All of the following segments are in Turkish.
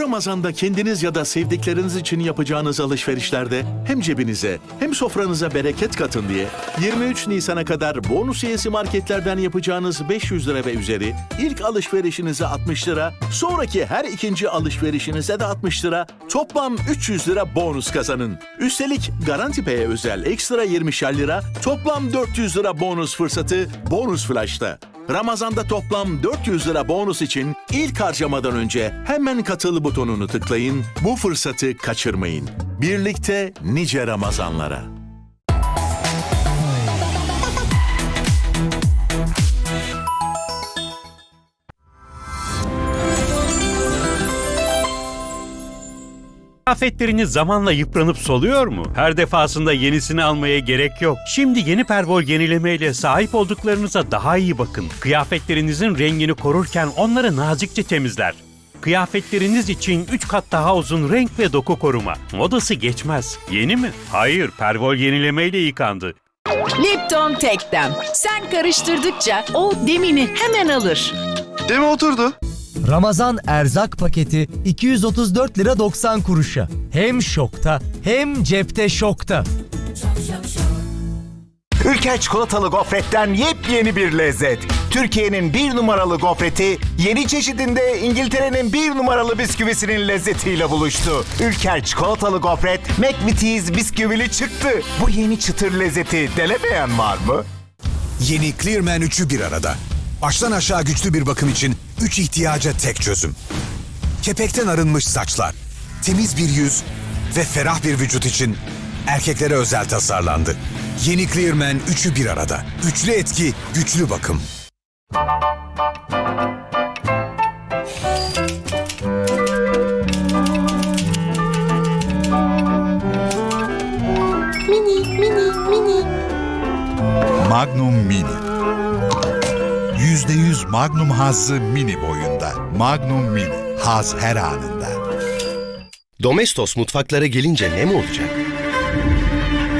Ramazan'da kendiniz ya da sevdikleriniz için yapacağınız alışverişlerde hem cebinize hem sofranıza bereket katın diye 23 Nisan'a kadar bonus üyesi marketlerden yapacağınız 500 lira ve üzeri ilk alışverişinize 60 lira, sonraki her ikinci alışverişinize de 60 lira, toplam 300 lira bonus kazanın. Üstelik Garanti Pay'e özel ekstra 20'şer lira, toplam 400 lira bonus fırsatı Bonus Flash'ta. Ramazan'da toplam 400 lira bonus için ilk harcamadan önce hemen katıl butonunu tıklayın. Bu fırsatı kaçırmayın. Birlikte nice Ramazanlara. Kıyafetleriniz zamanla yıpranıp soluyor mu? Her defasında yenisini almaya gerek yok. Şimdi yeni Pervol yenilemeyle sahip olduklarınıza daha iyi bakın. Kıyafetlerinizin rengini korurken onları nazikçe temizler. Kıyafetleriniz için 3 kat daha uzun renk ve doku koruma. Modası geçmez. Yeni mi? Hayır, Pervol yenilemeyle yıkandı. Lipton Tek Dem. Sen karıştırdıkça o demini hemen alır. Demi oturdu. Ramazan erzak paketi 234 lira 90 kuruşa. Hem şokta hem cepte şokta. Ülker çikolatalı gofretten yepyeni bir lezzet. Türkiye'nin bir numaralı gofreti yeni çeşidinde İngiltere'nin bir numaralı bisküvisinin lezzetiyle buluştu. Ülker çikolatalı gofret McVitie's bisküvili çıktı. Bu yeni çıtır lezzeti denemeyen var mı? Yeni Clearman 3'ü bir arada. Baştan aşağı güçlü bir bakım için 3 ihtiyaca tek çözüm. Kepekten arınmış saçlar, temiz bir yüz ve ferah bir vücut için erkeklere özel tasarlandı. Yeni Clearman 3'ü bir arada. Üçlü etki, güçlü bakım. Magnum Mini. %100 Magnum hazzı mini boyunda. Magnum Mini. Haz her anında. Domestos mutfaklara gelince ne mi olacak?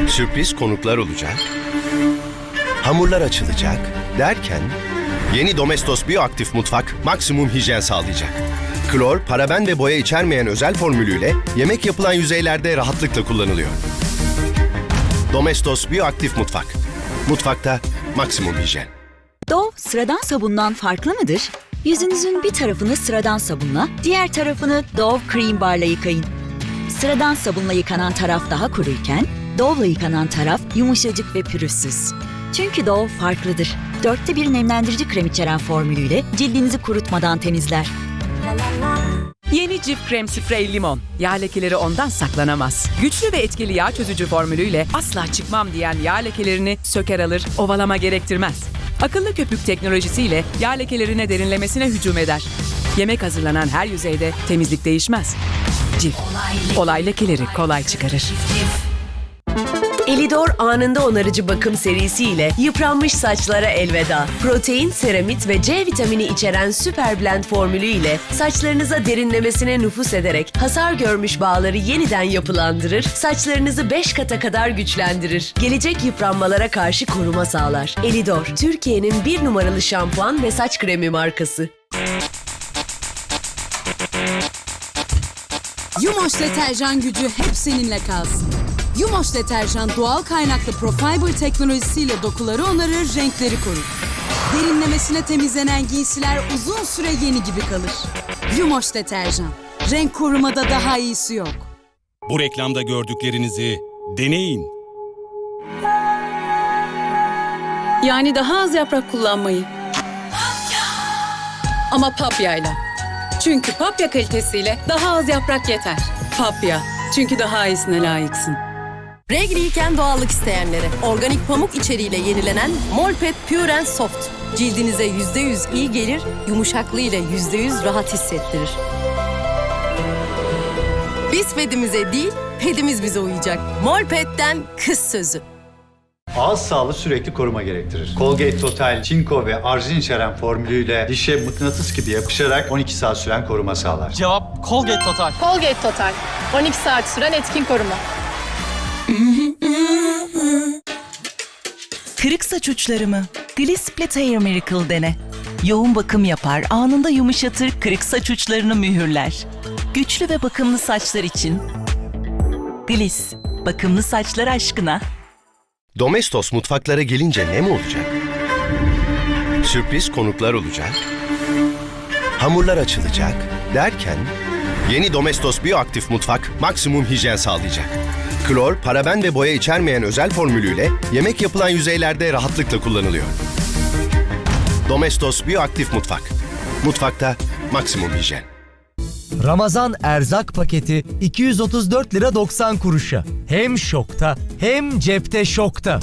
Sürpriz konuklar olacak. Hamurlar açılacak derken yeni Domestos Bioaktif Mutfak maksimum hijyen sağlayacak. Klor, paraben ve boya içermeyen özel formülüyle yemek yapılan yüzeylerde rahatlıkla kullanılıyor. Domestos Bioaktif Mutfak. Mutfakta maksimum hijyen. Dove sıradan sabundan farklı mıdır? Yüzünüzün bir tarafını sıradan sabunla, diğer tarafını Dove Cream Bar'la yıkayın. Sıradan sabunla yıkanan taraf daha kuruyken, Dove'la yıkanan taraf yumuşacık ve pürüzsüz. Çünkü Dove farklıdır. Dörtte bir nemlendirici krem içeren formülüyle cildinizi kurutmadan temizler. Yeni Cif Krem Sprey Limon. Yağ lekeleri ondan saklanamaz. Güçlü ve etkili yağ çözücü formülüyle asla çıkmam diyen yağ lekelerini söker alır, ovalama gerektirmez. Akıllı köpük teknolojisiyle yağ lekelerine derinlemesine hücum eder. Yemek hazırlanan her yüzeyde temizlik değişmez. Cif. Olay lekeleri kolay çıkarır. Elidor anında onarıcı bakım serisiyle yıpranmış saçlara elveda. Protein, seramit ve C vitamini içeren Super Blend formülü ile saçlarınıza derinlemesine nüfus ederek hasar görmüş bağları yeniden yapılandırır, saçlarınızı 5 kata kadar güçlendirir. Gelecek yıpranmalara karşı koruma sağlar. Elidor, Türkiye'nin bir numaralı şampuan ve saç kremi markası. Yumoş deterjan gücü hep seninle kalsın. Yumoş deterjan doğal kaynaklı Profiber teknolojisiyle dokuları onarır, renkleri korur. Derinlemesine temizlenen giysiler uzun süre yeni gibi kalır. Yumoş deterjan. Renk korumada daha iyisi yok. Bu reklamda gördüklerinizi deneyin. Yani daha az yaprak kullanmayı. Ama papyayla. Çünkü papya kalitesiyle daha az yaprak yeter. Papya. Çünkü daha iyisine layıksın. Regliyken doğallık isteyenlere organik pamuk içeriğiyle yenilenen Molpet Pure and Soft. Cildinize %100 iyi gelir, yumuşaklığıyla %100 rahat hissettirir. Biz pedimize değil, pedimiz bize uyacak. Molpet'ten kız sözü. Ağız sağlığı sürekli koruma gerektirir. Colgate Total, çinko ve argin içeren formülüyle dişe mıknatıs gibi yapışarak 12 saat süren koruma sağlar. Cevap Colgate Total. Colgate Total. 12 saat süren etkin koruma. Kırık saç uçlarımı Glisplit Hair Miracle dene. Yoğun bakım yapar, anında yumuşatır, kırık saç uçlarını mühürler. Güçlü ve bakımlı saçlar için Gliss, bakımlı saçlar aşkına. Domestos mutfaklara gelince ne mi olacak? Sürpriz konuklar olacak. Hamurlar açılacak derken yeni Domestos Bioaktif Mutfak maksimum hijyen sağlayacak. Klor, paraben ve boya içermeyen özel formülüyle yemek yapılan yüzeylerde rahatlıkla kullanılıyor. Domestos Bioaktif Mutfak. Mutfakta maksimum hijyen. Ramazan erzak paketi 234 lira 90 kuruşa. Hem şokta hem cepte şokta.